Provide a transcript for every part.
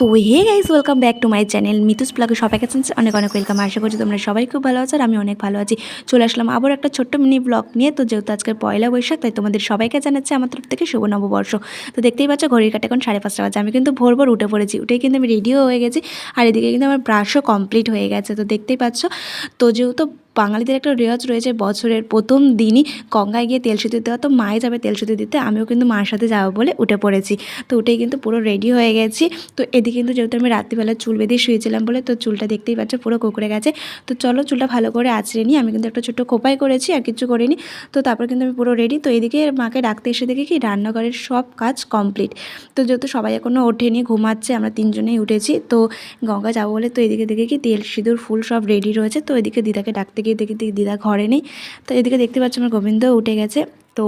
So hey guys welcome back to my channel Mitu's ব্লগে সবাইকে জানাচ্ছি অনেক অনেক ওয়েলকাম আশা করছি তোমরা সবাই খুব ভালো আছো আর আমি অনেক ভালো আছি। চলে আসলাম আবার একটা ছোট্ট মিনি ব্লগ নিয়ে। তো যেহেতু আজকের পয়লা বৈশাখ, তাই তোমাদের সবাইকে জানাচ্ছি আমার তরফ থেকে শুভ নববর্ষ। তো দেখতেই পাচ্ছ, ঘড়ির কাটে এখন সাড়ে পাঁচটা বাজে। আমি কিন্তু ভোর ভোর উঠে পড়েছি। উঠেই কিন্তু আমি রেডিও হয়ে গেছি। আর এদিকে কিন্তু আমার ব্রাশও কমপ্লিট হয়ে গেছে। তো দেখতেই পাচ্ছ, তো যেহেতু বাঙালিদের একটা রেওয়াজ রয়েছে, বছরের প্রথম দিনই গঙ্গায় গিয়ে তেল সিঁদুর দেওয়া, তো মায়ে যাবে তেল সিঁদুর দিতে, আমিও কিন্তু মার সাথে যাব বলে উঠে পড়েছি। তো উঠেই কিন্তু পুরো রেডি হয়ে গেছি। তো এদিকে কিন্তু যেহেতু আমি রাত্রিবেলা চুল বেঁধে শুয়েছিলাম বলে, তো চুলটা দেখতেই পাচ্ছ পুরো কুকুরে গেছে। তো চলো চুলটা ভালো করে আঁচড়ে নিই, আমি কিন্তু একটা ছোট্ট খোপাই করেছি, আর কিছু করিনি। তো তারপর কিন্তু আমি পুরো রেডি তো এদিকে মাকে ডাকতে এসে দেখি কি রান্নাঘরের সব কাজ কমপ্লিট তো যেহেতু সবাই এখনও ওঠেনি, ঘুমাচ্ছে, আমরা তিনজনেই উঠেছি, তো গঙ্গা যাব বলে তো এদিকে দেখে কি তেল, সিঁদুর, ফুল সব রেডি রয়েছে। তো এদিকে দিদাকে ডাকতে গিয়ে দেখি দেখি দিদা ঘরে নেই। তো এদিকে দেখতে পাচ্ছি আমার গোবিন্দ উঠে গেছে। তো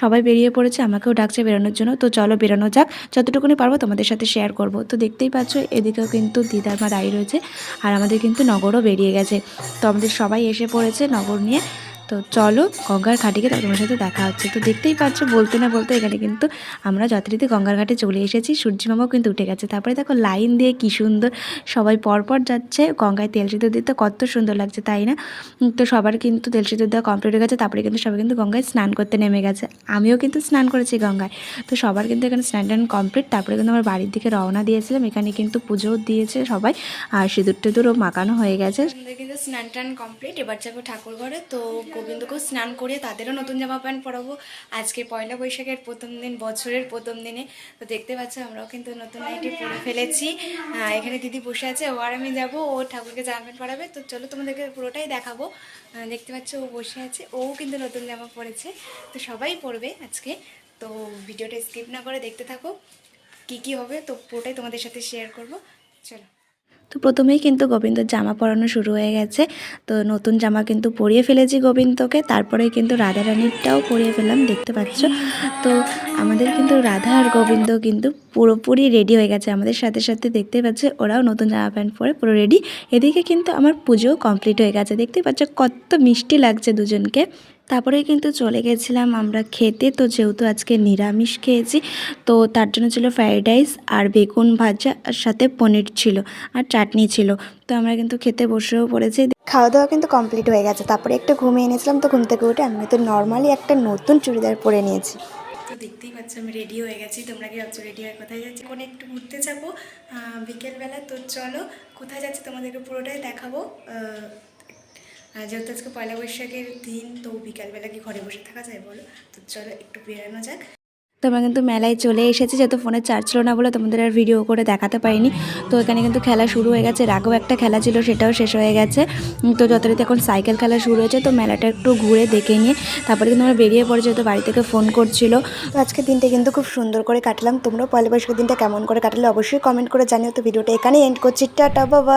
সবাই বেরিয়ে পড়েছে, আমাকেও ডাকছে বেরোনোর জন্য। তো চলো বেরোনো যাক। যতটুকুনি পারব তোমাদের সাথে শেয়ার করব। তো দেখতেই পাচ্ছ এদিকেও কিন্তু দিদার মা দাঁড়িয়ে রয়েছে। আর আমাদের কিন্তু নগরও বেরিয়ে গেছে। তো আমাদের সবাই এসে পড়েছে নগর নিয়ে। তো চলো গঙ্গার ঘাটে গিয়ে তোমার সাথে দেখা হচ্ছে। তো দেখতেই পাচ্ছ, বলতে না বলতে এখানে কিন্তু আমরা যথারীতি গঙ্গার ঘাটে চলে এসেছি। সূর্যমামাও কিন্তু উঠে গেছে। তারপরে দেখো লাইন দিয়ে কি সুন্দর সবাই পরপর যাচ্ছে। গঙ্গায় তেল সিঁদুর দিতে কত সুন্দর লাগছে, তাই না? তো সবার কিন্তু তেল সিঁদুর দেওয়া কমপ্লিট হয়ে গেছে। তারপরে কিন্তু সবাই কিন্তু গঙ্গায় স্নান করতে নেমে গেছে। আমিও কিন্তু স্নান করেছি গঙ্গায়। তো সবার কিন্তু এখানে স্নান টান কমপ্লিট তারপরে কিন্তু আমার বাড়ির দিকে রওনা দিয়েছিলাম। এখানে কিন্তু পুজোও দিয়েছে সবাই। আর সিঁদুর টিঁদুরও মাখানো হয়ে গেছে। কিন্তু স্নান টান কমপ্লিট এবার যাব ঠাকুর ঘরে তো গোবিন্দকেও স্নান করে তাদেরও নতুন জামা প্যান্ট পরাবো। আজকে পয়লা বৈশাখের প্রথম দিন, বছরের প্রথম দিনে। তো দেখতে পাচ্ছ, আমরাও কিন্তু নতুন নাইটি পরে ফেলেছি। এখানে দিদি বসে আছে, ও আর আমি যাব, ও ঠাকুরকে জামা প্যান্ট পরাবে। তো চলো তোমাদেরকে পুরোটাই দেখাবো। দেখতে পাচ্ছ, ও বসে আছে ও কিন্তু নতুন জামা পরেছে। তো সবাই পরবে আজকে। তো ভিডিওটা স্কিপ না করে দেখতে থাকো, কি কি হবে, তো পুরোটাই তোমাদের সাথে শেয়ার করব। চলো। তো প্রথমেই কিন্তু গোবিন্দর জামা পরানো শুরু হয়ে গেছে। তো নতুন জামা কিন্তু পরিয়ে ফেলেছি গোবিন্দকে। তারপরে কিন্তু রাধা রানীরটাও পরিয়ে ফেললাম, দেখতে পাচ্ছ? তো আমাদের কিন্তু রাধা আর গোবিন্দ কিন্তু পুরোপুরি রেডি হয়ে গেছে। আমাদের সাথে সাথে দেখতে পাচ্ছে, ওরাও নতুন জামা প্যান্ট পরে পুরো রেডি এদিকে কিন্তু আমার পুজোও কমপ্লিট হয়ে গেছে। দেখতে পাচ্ছ, কত মিষ্টি লাগছে দুজনকে। তারপরে কিন্তু চলে গেছিলাম আমরা খেতে। তো যেহেতু আজকে নিরামিষ খেয়েছি তো তার জন্য ছিল ফ্রাইড রাইস আর বেগুন ভাজা আর সাথে পনির ছিল আর চাটনি ছিল। তো আমরা কিন্তু খেতে বসেও পড়েছি। খাওয়া দাওয়া কিন্তু কমপ্লিট হয়ে গেছে। তারপরে একটু ঘুমিয়ে নিয়েছিলাম তো ঘুম থেকে উঠে আমি তো নর্মালি একটা নতুন চুড়িদার পরে নিয়েছি। তো দেখতেই পাচ্ছ আমি রেডি হয়ে গেছি। তোমরা কি ভাবছ রেডি হয়ে কোথায় যাচ্ছি? কোনো একটু ঘুরতে যাব বিকেলবেলা। তো চলো কোথায় যাচ্ছি তোমাদেরকে পুরোটাই দেখাবো। যেহেতু আজকে পয়লা বৈশাখের দিন, তো বিকালবেলা কি ঘরে বসে থাকা যায় বলো? তো চলো একটু বেরানো যাক। তো আমরা কিন্তু মেলায় চলে এসেছি, যেহেতু ফোনে চার্জ ছিল না বলে তোমাদের আর ভিডিও করে দেখাতে পারিনি। তো এখানে কিন্তু খেলা শুরু হয়ে গেছে, রাগও একটা খেলা ছিল, সেটাও শেষ হয়ে গেছে। তো যথারীতি এখন সাইকেল খেলা শুরু হয়েছে, তো মেলাটা একটু ঘুরে দেখে নিয়ে তারপরে কিন্তু আমরা বেরিয়ে পড়ে, যেহেতু বাড়ি থেকে ফোন করছিল। তো আজকে দিনটা কিন্তু খুব সুন্দর করে কাটলাম তোমরা পয়লা বৈশাখের দিনটা কেমন করে কাটালে অবশ্যই কমেন্ট করে জানিও। তো ভিডিওটা এখানেই এন্ড করছি, টাটা বাবা